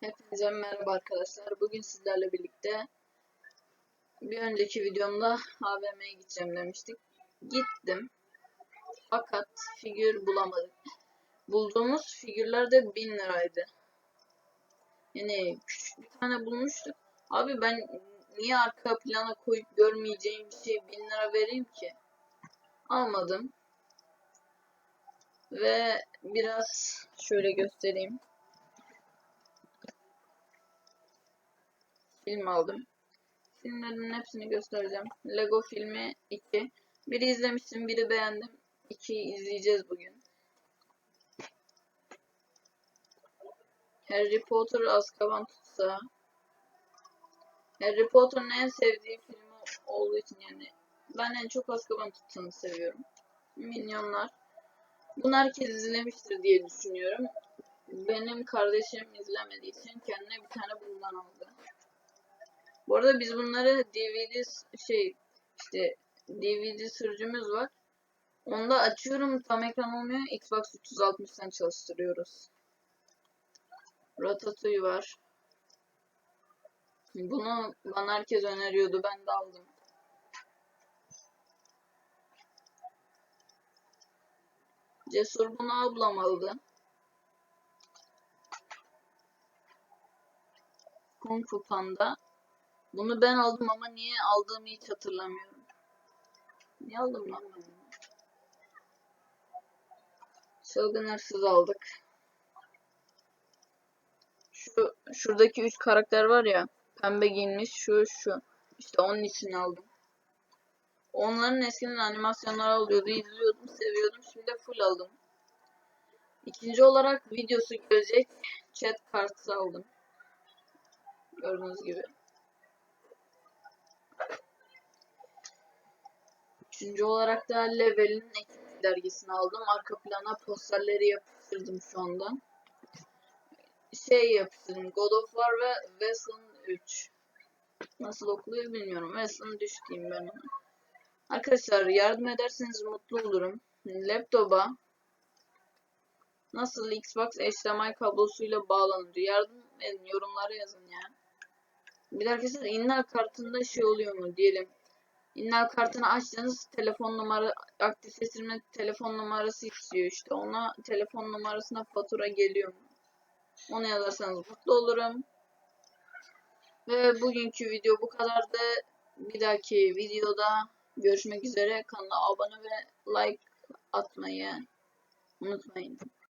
Hepinize merhaba arkadaşlar. Bugün sizlerle birlikte bir önceki videomda AVM'ye gideceğim demiştik. Gittim. Fakat figür bulamadık. Bulduğumuz figürler de 1000 liraydı. Yani küçük bir tane bulmuştuk. Abi ben niye arka plana koyup görmeyeceğim bir şey 1000 lira vereyim ki? Almadım. Ve biraz şöyle göstereyim. Film aldım. Filmlerin hepsini göstereceğim. Lego filmi 2. Biri izlemiştim, biri beğendim. 2'yi izleyeceğiz bugün. Harry Potter Azkaban Tutsağı. Harry Potter'ın en sevdiği filmi olduğu için yani ben en çok Azkaban Tutsağı'nı seviyorum. Minyonlar. Bunu herkes izlemiştir diye düşünüyorum. Benim kardeşim izlemediği için kendine bir tane bundan aldı. Bu arada biz bunları DVD şey işte DVD sürücümüz var. Onda açıyorum tam ekran olmuyor. Xbox 360'tan çalıştırıyoruz. Ratatouille var. Bunu bana herkes öneriyordu. Ben de aldım. Cesur bunu ablam aldı. Kung Fu Panda. Bunu ben aldım ama niye aldığımı hiç hatırlamıyorum. Niye aldım lan ben? Çılgın hırsız aldık. Şu şuradaki üç karakter var ya. Pembe giyinmiş şu şu. İşte onun için aldım. Onların eskiden animasyonları oluyordu. izliyordum, seviyordum. Şimdi full aldım. İkinci olarak videosu gelecek. Chat kartı aldım. Gördüğünüz gibi. Üçüncü olarak da Level'in ekip dergisini aldım. Arka plana posterleri yapıştırdım şu anda. Şey yapıştırdım. God of War ve Wasteland 3. Nasıl okunuyor bilmiyorum. Wasteland 3 diyeyim ben ona. Arkadaşlar yardım ederseniz mutlu olurum. Laptopa nasıl Xbox HDMI kablosuyla bağlanır? Yardım edin. Yorumlara yazın ya. Bir de arkadaşlar inna kartında şey oluyor mu diyelim. İnnal kartını açtığınız telefon numara aktifleştirme telefon numarası istiyor işte. Ona telefon numarasına fatura geliyor mu? Onu yazarsanız mutlu olurum. Ve bugünkü video bu kadardı. Bir dahaki videoda görüşmek üzere. Kanala abone ve like atmayı unutmayın.